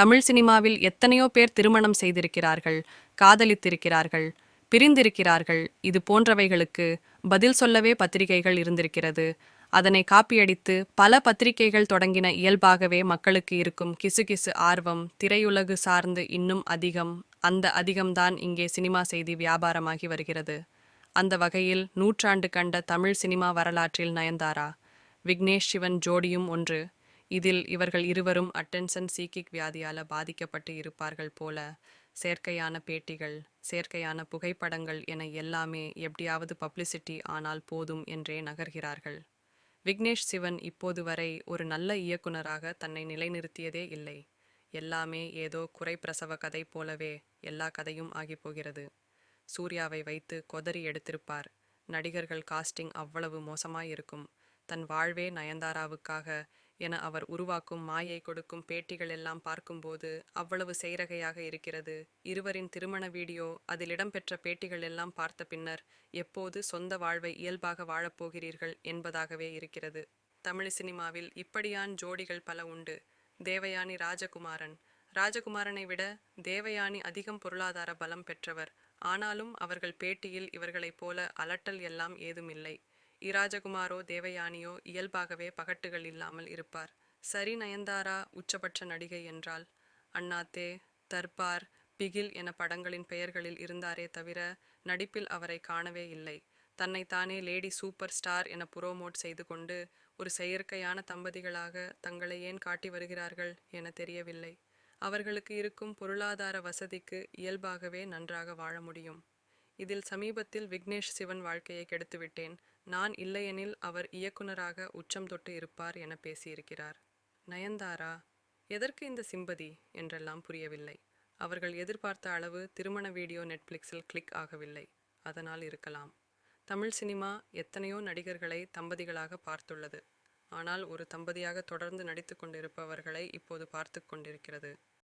தமிழ் சினிமாவில் எத்தனையோ பேர் திருமணம் செய்திருக்கிறார்கள் காதலித்திருக்கிறார்கள் பிரிந்திருக்கிறார்கள். இது போன்றவைகளுக்கு பதில் சொல்லவே பத்திரிகைகள் இருந்திருக்கிறது. அதனை காப்பியடித்து பல பத்திரிகைகள் தொடங்கின இயல்பாகவே மக்களுக்கு இருக்கும் கிசுகிசு ஆர்வம் திரையுலகு சார்ந்து இன்னும் அதிகம் அந்த அதிகம்தான் இங்கே சினிமா செய்தி வியாபாரமாகி வருகிறது. அந்த வகையில் நூற்றாண்டு கண்ட தமிழ் சினிமா வரலாற்றில் நயன்தாரா விக்னேஷ் சிவன் ஜோடியும் ஒன்று இதில் இவர்கள் இருவரும் அட்டென்ஷன் சீக்கிக் வியாதியால பாதிக்கப்பட்டு இருப்பார்கள் போல செயற்கையான பேட்டிகள் செயற்கையான புகைப்படங்கள் என எல்லாமே எப்படியாவது பப்ளிசிட்டி ஆனால் போதும் என்றே நகர்கிறார்கள். விக்னேஷ் சிவன் இப்போது வரை ஒரு நல்ல இயக்குனராக தன்னை நிலைநிறுத்தியதே இல்லை. எல்லாமே ஏதோ குறை பிரசவ கதை போலவே எல்லா கதையும் ஆகிப் போகிறது. சூர்யாவை வைத்து கொதறி எடுத்திருப்பார். நடிகர்கள் காஸ்டிங் அவ்வளவு மோசமாயிருக்கும். தன் வாழ்வே நயன்தாராவுக்காக என அவர் உருவாக்கும் மாயை கொடுக்கும் பேட்டிகள் எல்லாம் பார்க்கும்போது அவ்வளவு செய்ரகையாக இருக்கிறது. இருவரின் திருமண வீடியோ அதில் இடம்பெற்ற பேட்டிகள் எல்லாம் பார்த்த பின்னர் எப்போது சொந்த வாழ்வை இயல்பாக வாழப்போகிறீர்கள் என்பதாகவே இருக்கிறது. தமிழ் சினிமாவில் இப்படியான் ஜோடிகள் பல உண்டு. தேவயானி ராஜகுமாரன். ராஜகுமாரனை விட தேவயானி அதிகம் பொருளாதார பலம் பெற்றவர். ஆனாலும் அவர்கள் பேட்டியில் இவர்களைப் போல அலட்டல் எல்லாம் ஏதுமில்லை. இராஜகுமாரோ தேவயானியோ இயல்பாகவே பகட்டுகள் இல்லாமல் இருப்பார். சரி நயன்தாரா உச்சபட்ச நடிகை என்றால் அண்ணாத்தே தர்பார் பிகில் என படங்களின் பெயர்களில் இருந்தாரே தவிர நடிப்பில் அவரை காணவே இல்லை. தன்னைத்தானே லேடி சூப்பர் ஸ்டார் என புரோமோட் செய்து கொண்டு ஒரு செயற்கையான தம்பதிகளாக தங்களை ஏன் காட்டி வருகிறார்கள் என தெரியவில்லை. அவர்களுக்கு இருக்கும் பொருளாதார வசதிக்கு இயல்பாகவே நன்றாக வாழ முடியும். இதில் சமீபத்தில் விக்னேஷ் சிவன் வாழ்க்கையை கெடுத்துவிட்டேன். நான் இல்லையெனில் அவர் இயக்குனராக உச்சம் தொட்டு இருப்பார் என பேசியிருக்கிறார். நயன்தாரா எதற்கு இந்த சிம்பதி? என்றெல்லாம் புரியவில்லை. அவர்கள் எதிர்பார்த்த அளவு திருமண வீடியோ நெட்ஃப்ளிக்ஸில் கிளிக் ஆகவில்லை. அதனால் இருக்கலாம். தமிழ் சினிமா எத்தனையோ நடிகர்களை தம்பதிகளாக பார்த்துள்ளது. ஆனால் ஒரு தம்பதியாக தொடர்ந்து நடித்து கொண்டிருப்பவர்களை இப்போது பார்த்து கொண்டிருக்கிறது.